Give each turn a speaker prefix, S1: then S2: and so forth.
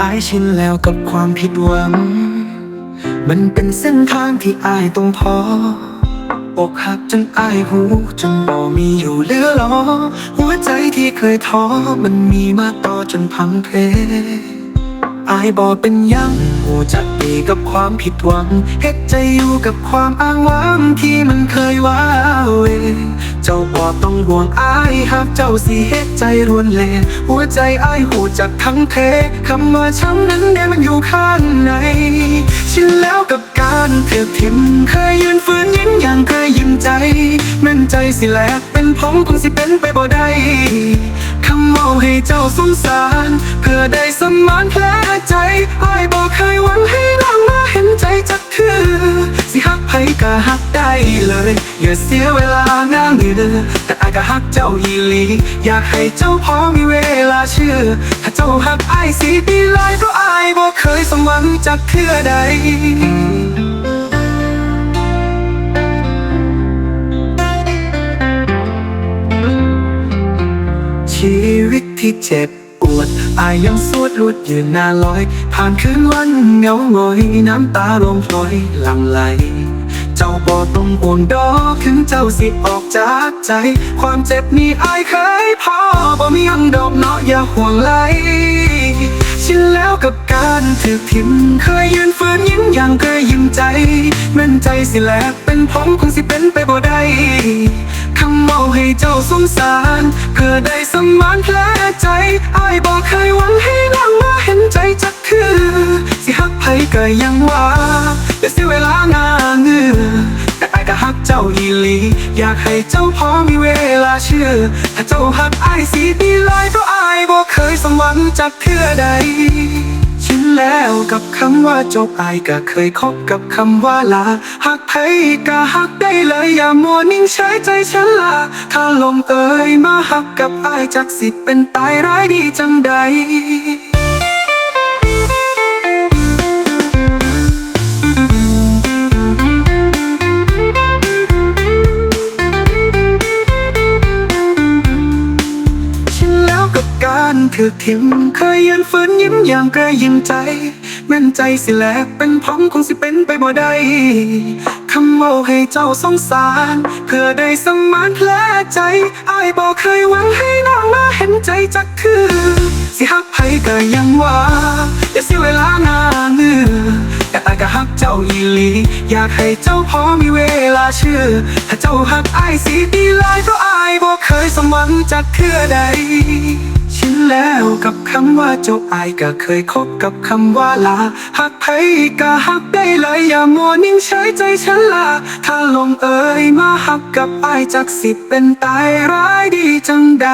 S1: อายชินแล้วกับความผิดหวัง มันเป็นเส้นทางที่อายต้องพอ อกหักจนอายหูจนบ่มีอยู่เหลือหรอ หัวใจที่เคยท้อมันมีมาต่อจนพังเพ อายบอกเป็นยังหูจักดีกับความผิดหวังเฮ็ดใจอยู่กับความอ้างว้างที่มันเคยว้าเว เจ้าบอกต้องห่วงอายหากเจ้าสิเฮ็ดใจรวนเลหัวใจอายหูจักทั้งเทคำว่าช้ำนั้นเนี่ยมันอยู่ข้างใน ชินแล้วกับการเถือกทิมเคยยืนฝืนยิ้มอย่างเคยยิ้มใจแม่นใจสิแลกเป็นผมคงสิเป็นไปบ่ได้คำเว่าให้เจ้าสงสาร เพื่อได้สมานแผล ใจอายบอกเคยหวังให้น้องมาเห็นใจจักคือ สิฮักไผก็ฮักได้เลย อย่าเสียเวลางานเดือแต่อายก็ฮักเจ้าอีหลี อยากให้เจ้าพอมีเวลาเชื่อ ถ้าเจ้าฮักอายสิดีลายเพราะอายบอกเคยสมหวังจักเทื่อใดชีวิตที่เจ็บ วดอายยังสวดรุดยืนหน้าลอย ผ่านคืนวันเหงาหงอยน้ำตาลงพลอยหลั่งไหล เจ้าบอต้องห่วงดอกถึงเจ้าสิออกจากใจ ความเจ็บนี้อายเคยพอบ่มียังดอกเนาะอย่าห่วงไหลชินแล้วกับการถือทิมเคยยืนฝืนยิ้มอย่างเคยยิ้มใจแม่นใจสิแลกเป็นผมคงสิเป็นไปบ่ได้ำเมาให้เจ้าสงสาร เพื่อได้สมานแผลใจอายบอกเคยหวังให้น้องมาเห็นใจจักคือ สิฮักไผก็ยังว่าแต่เสียเวลางานเงือแต่อายก็ฮักเจ้าอีหลี อยากให้เจ้าพอมีเวลาเชื่อ ถ้าเจ้าฮักอายสิดีหลายเพราะอายบอกเคยสมหวังจากเทื่อใด แล้วกับคำว่าจบอายก็เคยคบกับคำว่าลาหักไผก็หักได้เลยอย่ามัวนิ่งใช้ใจฉันละถ้าลงเอ่ยมาหักกับอายจากสิเป็นตายร้ายดีจังใด การถือทิมเคยยืนฝืนยิ้มอย่างเคยยิ้มใจแม่นใจสิแลกเป็นพ้องคงสิเป็นไปบ่ได้คำเว่าให้เจ้าสงสาร เพื่อได้สมานแผลใจอายบอกเคยหวังให้น้องมาเห็นใจจักคือ สิฮักไผก็ยังว่าอย่าเสียเวลางานเงือแต่อายก็ฮักเจ้าอีหลี อยากให้เจ้าพอมีเวลาเชื่อ ถ้าเจ้าฮักอายสิดีหลายเพราะอายบอกเคยสมหวังจากเทื่อใด ชินแล้วกับคำว่าเจบอายก็เคยคบกับคำว่าลาหักไผก็หักได้เลยอย่ามัวนิ่งใช้ใจฉันละถ้าลงเอ่ยมาหักกับอายจากสิบเป็นตายร้ายดีจังใด